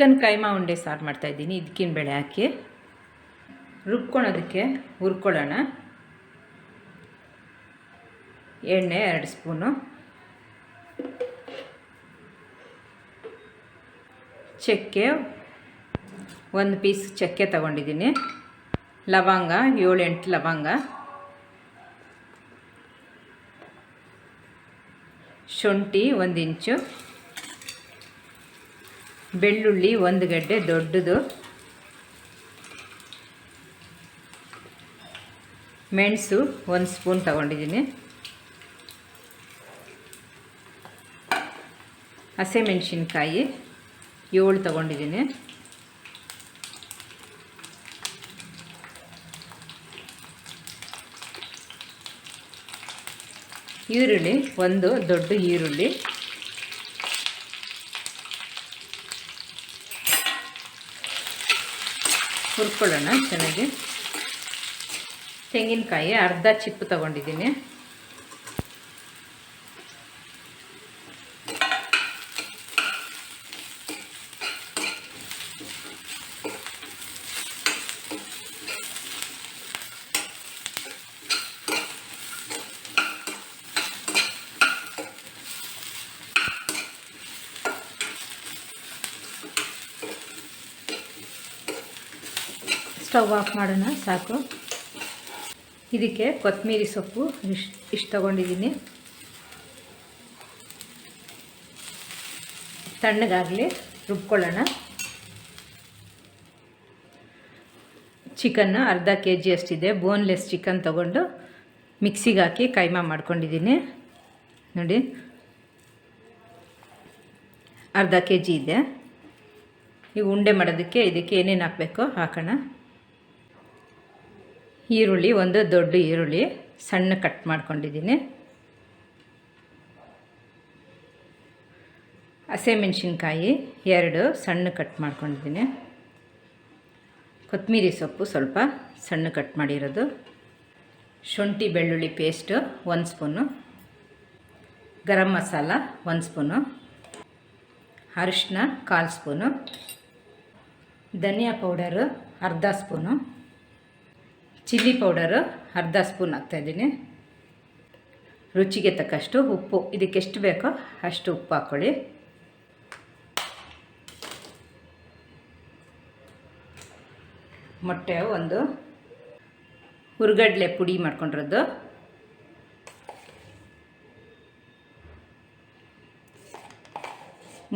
Chicken keema ಉಂಡೆ ಸಾರು ಮಾಡ್ತಾಯಿದ್ದೀನಿ ಇದಕ್ಕಿನ ಬೇಳೆ ಹಾಕಿ ರುಬ್ಕೊಳೋದಕ್ಕೆ ಹುರ್ಕೊಳ್ಳೋಣ. ಎಣ್ಣೆ ಎರಡು ಸ್ಪೂನು. ಚಕ್ಕೆ ಒಂದು ಪೀಸ್ ಚಕ್ಕೆ ತಗೊಂಡಿದ್ದೀನಿ. ಲವಂಗ ಏಳು ಎಂಟು ಲವಂಗ. ಶುಂಠಿ ಒಂದು ಇಂಚು. ಬೆಳ್ಳುಳ್ಳಿ ಒಂದು ಗಡ್ಡೆ ದೊಡ್ಡದು. ಮೆಣಸು ಒಂದು ಸ್ಪೂನ್ ತಗೊಂಡಿದ್ದೀನಿ. ಹಸಿಮೆಣಸಿನ್ಕಾಯಿ ಏಳು ತಗೊಂಡಿದ್ದೀನಿ. ಈರುಳ್ಳಿ ಒಂದು ದೊಡ್ಡ ಈರುಳ್ಳಿ. ಹುರ್ಕೊಳ್ಳೋಣ ಚೆನ್ನಾಗಿ. ತೆಂಗಿನಕಾಯಿ ಅರ್ಧ ಚಿಪ್ಪು ತಗೊಂಡಿದ್ದೀನಿ. ಸ್ಟವ್ ಆಫ್ ಮಾಡೋಣ, ಸಾಕು. ಇದಕ್ಕೆ ಕೊತ್ತಂಬರಿ ಸೊಪ್ಪು ಇಷ್ಟು ಇಷ್ಟು ತೊಗೊಂಡಿದ್ದೀನಿ. ತಣ್ಣಗಾಗಲಿ ರುಬ್ಕೊಳ್ಳೋಣ. ಚಿಕನ್ನು ಅರ್ಧ ಕೆ ಜಿ ಅಷ್ಟಿದೆ ಬೋನ್ಲೆಸ್ ಚಿಕನ್ ತೊಗೊಂಡು ಮಿಕ್ಸಿಗೆ ಹಾಕಿ ಕೈಮಾ ಮಾಡ್ಕೊಂಡಿದ್ದೀನಿ. ನೋಡಿ. ಅರ್ಧ ಕೆ ಜಿ ಇದೆ. ಈಗ ಉಂಡೆ ಮಾಡೋದಕ್ಕೆ ಇದಕ್ಕೆ ಏನೇನು ಹಾಕಬೇಕೋ ಹಾಕೋಣ. ಈರುಳ್ಳಿ, ಒಂದು ದೊಡ್ಡ ಈರುಳ್ಳಿ ಸಣ್ಣ ಕಟ್ ಮಾಡ್ಕೊಂಡಿದ್ದೀನಿ. ಹಸಿಮೆಣ್ಸಿನ್ಕಾಯಿ ಎರಡು ಸಣ್ಣ ಕಟ್ ಮಾಡ್ಕೊಂಡಿದ್ದೀನಿ. ಕೊತ್ತಂಬರಿ ಸೊಪ್ಪು ಸ್ವಲ್ಪ ಸಣ್ಣ ಕಟ್ ಮಾಡಿರೋದು. ಶುಂಠಿ ಬೆಳ್ಳುಳ್ಳಿ ಪೇಸ್ಟು ಒಂದು ಸ್ಪೂನು ಗರಂ ಮಸಾಲ ಒಂದು ಸ್ಪೂನು ಅರಿಶಿನ ಕಾಲು ಸ್ಪೂನು ಧನಿಯಾ ಪೌಡರು ಅರ್ಧ ಸ್ಪೂನು ಚಿಲ್ಲಿ ಪೌಡರು ಅರ್ಧ ಸ್ಪೂನ್ ಹಾಕ್ತಾಯಿದ್ದೀನಿ ರುಚಿಗೆ ತಕ್ಕಷ್ಟು ಉಪ್ಪು. ಇದಕ್ಕೆ ಎಷ್ಟು ಬೇಕೋ ಅಷ್ಟು ಉಪ್ಪು ಹಾಕ್ಕೊಳ್ಳಿ ಮೊಟ್ಟೆ ಒಂದು ಹುರ್ಗಡ್ಲೆ ಪುಡಿ ಮಾಡ್ಕೊಂಡಿರೋದು.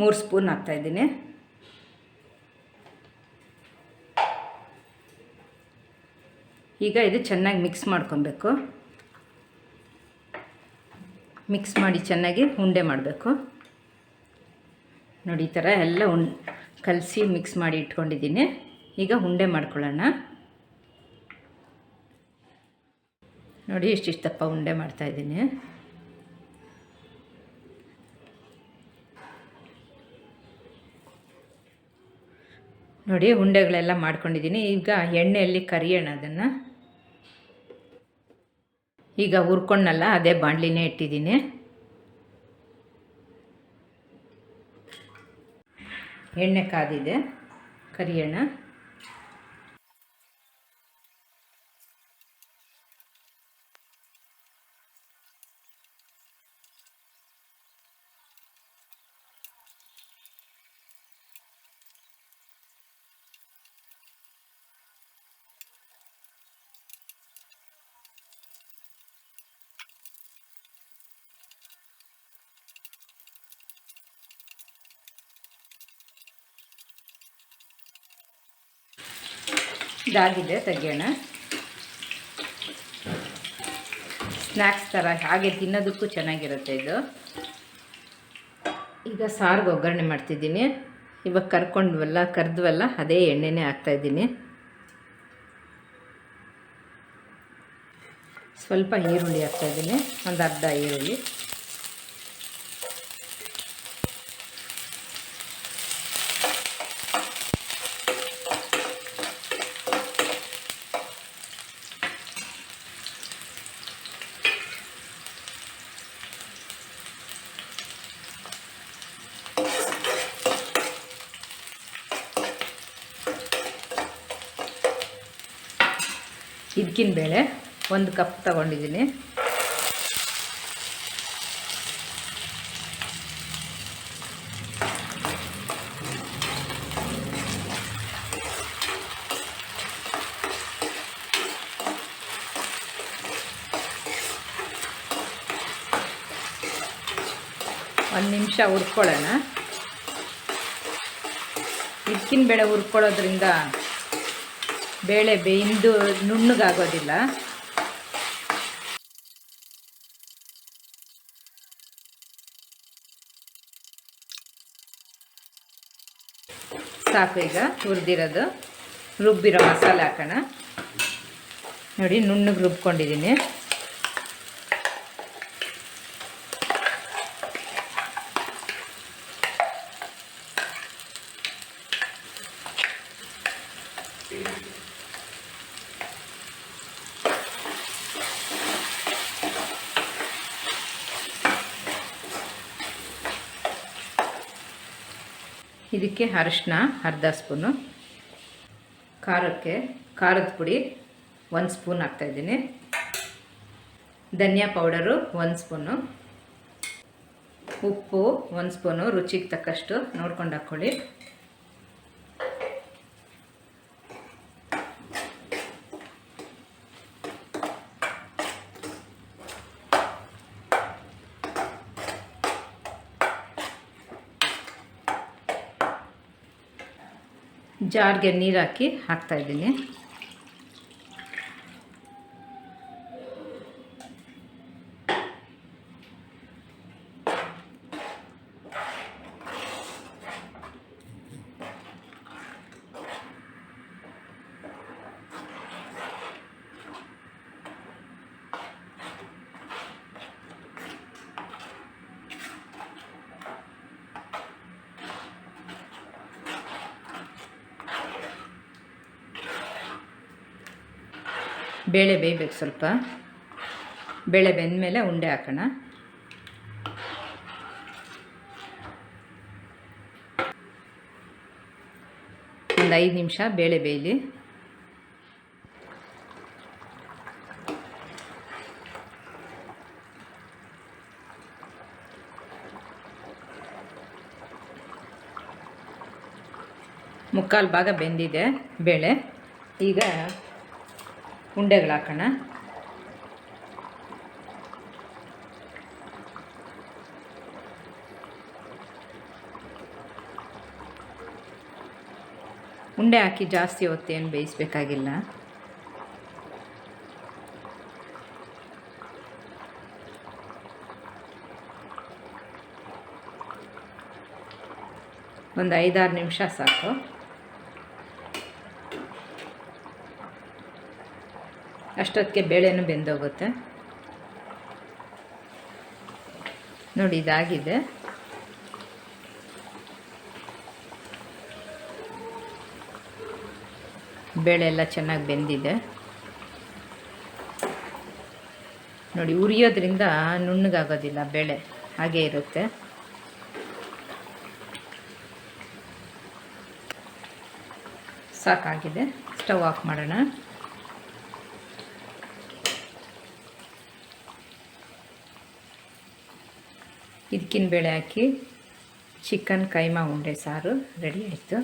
ಮೂರು ಸ್ಪೂನ್ ಹಾಕ್ತಾಯಿದ್ದೀನಿ ಈಗ ಇದು ಚೆನ್ನಾಗಿ ಮಿಕ್ಸ್ ಮಾಡ್ಕೊಬೇಕು. ಮಿಕ್ಸ್ ಮಾಡಿ ಚೆನ್ನಾಗಿ ಉಂಡೆ ಮಾಡಬೇಕು. ನೋಡಿ, ಈ ಥರ ಎಲ್ಲ ಉನ್ ಕಲಸಿ ಮಿಕ್ಸ್ ಮಾಡಿ ಇಟ್ಕೊಂಡಿದ್ದೀನಿ. ಈಗ ಉಂಡೆ ಮಾಡ್ಕೊಳ್ಳೋಣ. ನೋಡಿ ಇಷ್ಟಿಷ್ಟು ದಪ್ಪ ಉಂಡೆ ಮಾಡ್ತಾಯಿದ್ದೀನಿ ನೋಡಿ, ಉಂಡೆಗಳೆಲ್ಲ ಮಾಡ್ಕೊಂಡಿದ್ದೀನಿ. ಈಗ ಎಣ್ಣೆಯಲ್ಲಿ ಕರಿಯೋಣ ಅದನ್ನು. ಈಗ ಹುರ್ಕೊಂಡಲ್ಲ ಅದೇ ಬಾಣಲಿನೇ ಇಟ್ಟಿದ್ದೀನಿ. ಎಣ್ಣೆ ಕಾದಿದೆ. ಕರಿಯೋಣ. ಇದಾಗಿದೆ, ತೆಗಿಯೋಣ. ಸ್ನ್ಯಾಕ್ಸ್ ಥರ ಹಾಗೆ ತಿನ್ನೋದಕ್ಕೂ ಚೆನ್ನಾಗಿರುತ್ತೆ ಇದು. ಈಗ ಸಾರಿಗೆ ಒಗ್ಗರಣೆ ಮಾಡ್ತಿದ್ದೀನಿ. ಇವಾಗ ಕರ್ಕೊಂಡ್ವಲ್ಲ, ಕರೆದ್ವಲ್ಲ, ಅದೇ ಎಣ್ಣೆನೇ ಹಾಕ್ತಾಯಿದ್ದೀನಿ ಸ್ವಲ್ಪ ಈರುಳ್ಳಿ ಹಾಕ್ತಾಯಿದ್ದೀನಿ ಒಂದು ಅರ್ಧ ಈರುಳ್ಳಿ. ಬೇಳೆ ಒಂದು ಕಪ್ ತಗೊಂಡಿದ್ದೀನಿ. ಒಂದು ನಿಮಿಷ ಹುರ್ಕೊಳ್ಳೋಣ. ಬೇಳೆ ಹುರ್ಕೊಳ್ಳೋದ್ರಿಂದ ಬೇಳೆ ಬೇಯ್ದು ನುಣ್ಣಗಾಗೋದಿಲ್ಲ. ಸಾಕು ಈಗ ಹುರಿದಿರೋದು. ರುಬ್ಬಿರೋ ಮಸಾಲೆ ಹಾಕೋಣ. ನೋಡಿ ನುಣ್ಣಗೆ ರುಬ್ಕೊಂಡಿದ್ದೀನಿ. ಇದಕ್ಕೆ ಅರಿಶಿನ, ಅರ್ಧ ಸ್ಪೂನು. ಖಾರಕ್ಕೆ ಖಾರದ ಪುಡಿ ಒಂದು ಸ್ಪೂನ್ ಹಾಕ್ತಾಯಿದ್ದೀನಿ ಧನಿಯಾ ಪೌಡರು ಒಂದು ಸ್ಪೂನು. ಉಪ್ಪು ಒಂದು ಸ್ಪೂನು, ರುಚಿಗೆ ತಕ್ಕಷ್ಟು ನೋಡ್ಕೊಂಡು ಹಾಕ್ಕೊಳ್ಳಿ. ಜಾರ್ಗೆ ನೀರು ಹಾಕಿ ಹಾಕ್ತಾಯಿದ್ದೀನಿ ಬೇಳೆ ಬೇಯಬೇಕು ಸ್ವಲ್ಪ. ಬೇಳೆ ಬೆಂದಮೇಲೆ ಉಂಡೆ ಹಾಕೋಣ. ಒಂದು ಐದು ನಿಮಿಷ ಬೇಳೆ ಬೇಯಲಿ. ಮುಕ್ಕಾಲು ಭಾಗ ಬೆಂದಿದೆ ಬೇಳೆ. ಈಗ ಉಂಡೆಗಳು ಹಾಕೋಣ. ಉಂಡೆ ಹಾಕಿ ಜಾಸ್ತಿ ಹೊತ್ತೇನು ಬೇಯಿಸ್ಬೇಕಾಗಿಲ್ಲ. ಒಂದು ಐದಾರು ನಿಮಿಷ ಸಾಕು. ಅಷ್ಟೊತ್ತಿಗೆ ಬೇಳೆನೂ ಬೆಂದೋಗುತ್ತೆ. ನೋಡಿ, ಇದಾಗಿದೆ. ಬೇಳೆ ಎಲ್ಲ ಚೆನ್ನಾಗಿ ಬೆಂದಿದೆ. ನೋಡಿ, ಉರಿಯೋದ್ರಿಂದ ನುಣ್ಣಗಾಗೋದಿಲ್ಲ ಬೇಳೆ, ಹಾಗೇ ಇರುತ್ತೆ. ಸಾಕಾಗಿದೆ. ಸ್ಟವ್ ಆಫ್ ಮಾಡೋಣ. ಇದಕ್ಕಿನ ಬೇಳೆ ಹಾಕಿ ಚಿಕನ್ ಕೈಮಾ ಉಂಡೆ ಸಾರು ರೆಡಿ ಆಯಿತು.